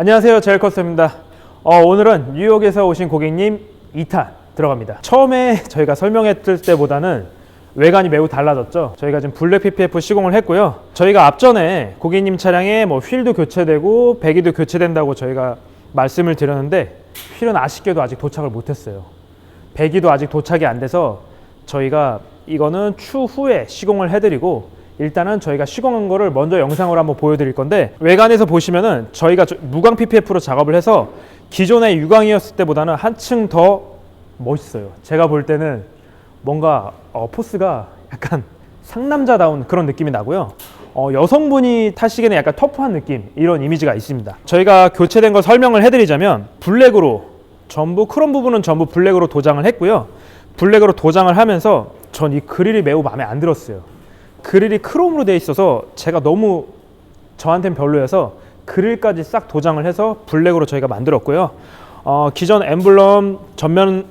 안녕하세요. 제일커스입니다. 어, 오늘은 뉴욕에서 오신 고객님 2탄 들어갑니다. 처음에 저희가 설명했을 때보다는 외관이 매우 달라졌죠. 저희가 지금 블랙 PPF 시공을 했고요. 저희가 앞전에 고객님 차량에 뭐 휠도 교체되고 배기도 교체된다고 저희가 말씀을 드렸는데 휠은 아쉽게도 아직 도착을 못했어요. 배기도 아직 도착이 안 돼서 저희가 이거는 추후에 시공을 해드리고 일단은 저희가 시공한 거를 먼저 영상으로 한번 보여드릴 건데 외관에서 보시면은 저희가 저- 무광 PPF로 작업을 해서 기존의 유광이었을 때보다는 한층 더 멋있어요. 제가 볼 때는 뭔가 어, 포스가 약간 상남자다운 그런 느낌이 나고요. 어, 여성분이 타시기에는 약간 터프한 느낌 이런 이미지가 있습니다. 저희가 교체된 거 설명을 해드리자면 블랙으로 전부 크롬 부분은 전부 블랙으로 도장을 했고요. 블랙으로 도장을 하면서 전 이 그릴이 매우 마음에 안 들었어요. 그릴이 크롬으로 되어 있어서 제가 너무 저한테는 별로여서 그릴까지 싹 도장을 해서 블랙으로 저희가 만들었고요. 어, 기존 엠블럼 전면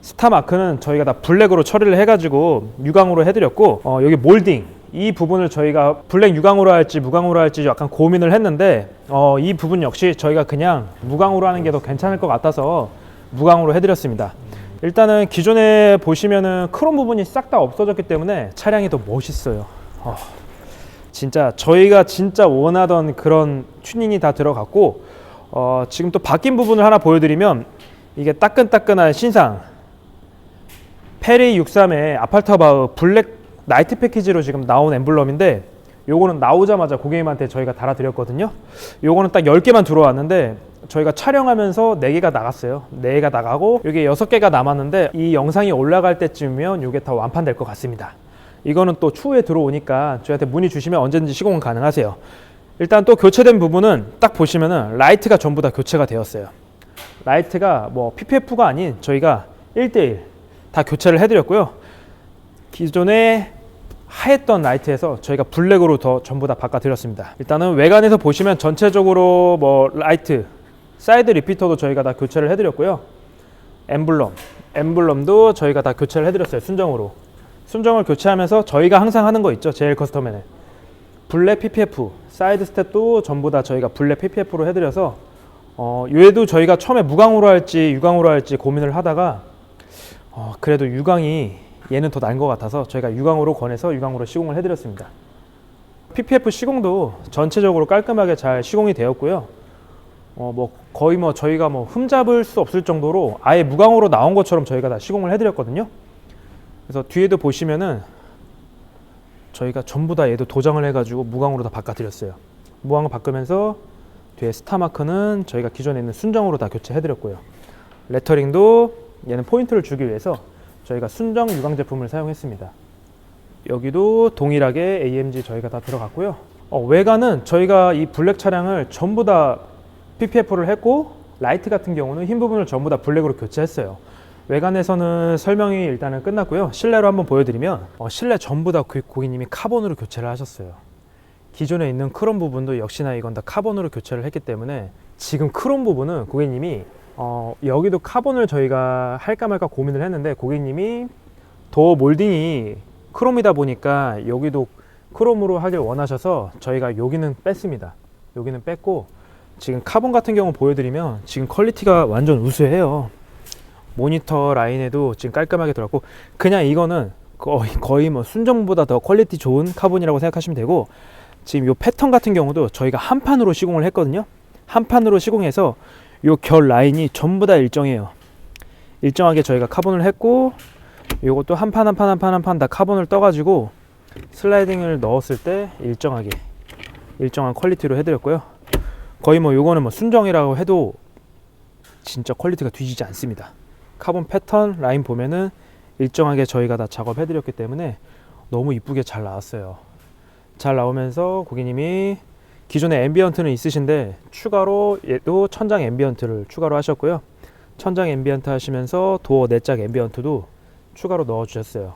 스타 마크는 저희가 다 블랙으로 처리를 해가지고 유광으로 해드렸고 어, 여기 몰딩 이 부분을 저희가 블랙 유광으로 할지 무광으로 할지 약간 고민을 했는데 어, 이 부분 역시 저희가 그냥 무광으로 하는 게 더 괜찮을 것 같아서 무광으로 해드렸습니다. 일단은 기존에 보시면은 크롬 부분이 싹 다 없어졌기 때문에 차량이 더 멋있어요. 어, 진짜 저희가 진짜 원하던 그런 튜닝이 다 들어갔고 어, 지금 또 바뀐 부분을 하나 보여드리면 이게 따끈따끈한 신상 페리 63의 아팔타바흐 블랙 나이트 패키지로 지금 나온 엠블럼인데 요거는 나오자마자 고객님한테 저희가 달아드렸거든요. 요거는 딱 10개만 들어왔는데 저희가 촬영하면서 4개가 나갔어요. 4개가 나가고 여기 6개가 남았는데 이 영상이 올라갈 때쯤이면 요게 다 완판될 것 같습니다. 이거는 또 추후에 들어오니까 저희한테 문의 주시면 언제든지 시공은 가능하세요. 일단 또 교체된 부분은 딱 보시면은 라이트가 전부 다 교체가 되었어요. 라이트가 뭐 PPF가 아닌 저희가 1대1 다 교체를 해드렸고요. 기존에 하였던 라이트에서 저희가 블랙으로 더 전부 다 바꿔드렸습니다. 일단은 외관에서 보시면 전체적으로 뭐 라이트, 사이드 리피터도 저희가 다 교체를 해드렸고요. 엠블럼, 엠블럼도 저희가 다 교체를 해드렸어요. 순정으로. 순정을 교체하면서 저희가 항상 하는 거 있죠. 제일 커스텀에는. 블랙 PPF, 사이드 스텝도 전부 다 저희가 블랙 PPF로 해드려서 어, 얘도 저희가 처음에 무광으로 할지 유광으로 할지 고민을 하다가 어, 그래도 유광이 얘는 더 나은 것 같아서 저희가 유광으로 권해서 유광으로 시공을 해드렸습니다. PPF 시공도 전체적으로 깔끔하게 잘 시공이 되었고요. 어, 뭐 거의 뭐 저희가 뭐 흠잡을 수 없을 정도로 아예 무광으로 나온 것처럼 저희가 다 시공을 해드렸거든요. 그래서 뒤에도 보시면은 저희가 전부 다 얘도 도장을 해가지고 무광으로 다 바꿔드렸어요. 무광을 바꾸면서 뒤에 스타 마크는 저희가 기존에 있는 순정으로 다 교체해드렸고요. 레터링도 얘는 포인트를 주기 위해서 저희가 순정 유광 제품을 사용했습니다. 여기도 동일하게 AMG 저희가 다 들어갔고요. 어, 외관은 저희가 이 블랙 차량을 전부 다 PPF를 했고 라이트 같은 경우는 흰 부분을 전부 다 블랙으로 교체했어요. 외관에서는 설명이 일단은 끝났고요. 실내로 한번 보여드리면 어, 실내 전부 다그 고객님이 카본으로 교체를 하셨어요. 기존에 있는 크롬 부분도 역시나 이건 다 카본으로 교체를 했기 때문에 지금 크롬 부분은 고객님이 어, 여기도 카본을 저희가 할까 말까 고민을 했는데 고객님이 도어 몰딩이 크롬이다 보니까 여기도 크롬으로 하길 원하셔서 저희가 여기는 뺐습니다. 여기는 뺐고 지금 카본 같은 경우 보여드리면 지금 퀄리티가 완전 우수해요. 모니터 라인에도 지금 깔끔하게 들어갔고 그냥 이거는 거의, 거의 뭐 순정보다 더 퀄리티 좋은 카본이라고 생각하시면 되고 지금 이 패턴 같은 경우도 저희가 한 판으로 시공을 했거든요. 한 판으로 시공해서 요결 라인이 전부 다 일정해요. 일정하게 저희가 카본을 했고 요것도 한 판 한 판 한 판 한 판 다 카본을 떠가지고 슬라이딩을 넣었을 때 일정하게 일정한 퀄리티로 해드렸고요. 거의 뭐 요거는 뭐 순정이라고 해도 진짜 퀄리티가 뒤지지 않습니다. 카본 패턴 라인 보면은 일정하게 저희가 다 작업해 드렸기 때문에 너무 이쁘게 잘 나왔어요. 잘 나오면서 고객님이 기존에 앰비언트는 있으신데 추가로 얘도 천장 앰비언트를 추가로 하셨고요. 천장 앰비언트 하시면서 도어 내짝 앰비언트도 추가로 넣어 주셨어요.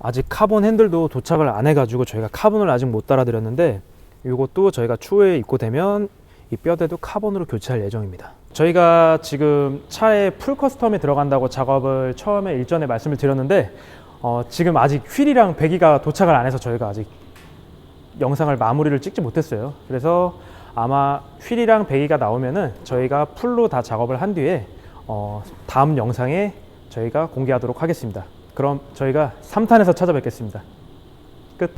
아직 카본 핸들도 도착을 안 해가지고 저희가 카본을 아직 못 달아드렸는데 이것도 저희가 추후에 입고 되면 이 뼈대도 카본으로 교체할 예정입니다. 저희가 지금 차에 풀 커스텀이 들어간다고 작업을 처음에 일전에 말씀을 드렸는데 어, 지금 아직 휠이랑 배기가 도착을 안 해서 저희가 아직 영상을 마무리를 찍지 못했어요. 그래서 아마 휠이랑 배기가 나오면은 저희가 풀로 다 작업을 한 뒤에 어, 다음 영상에 저희가 공개하도록 하겠습니다. 그럼 저희가 3탄에서 찾아뵙겠습니다. 끝.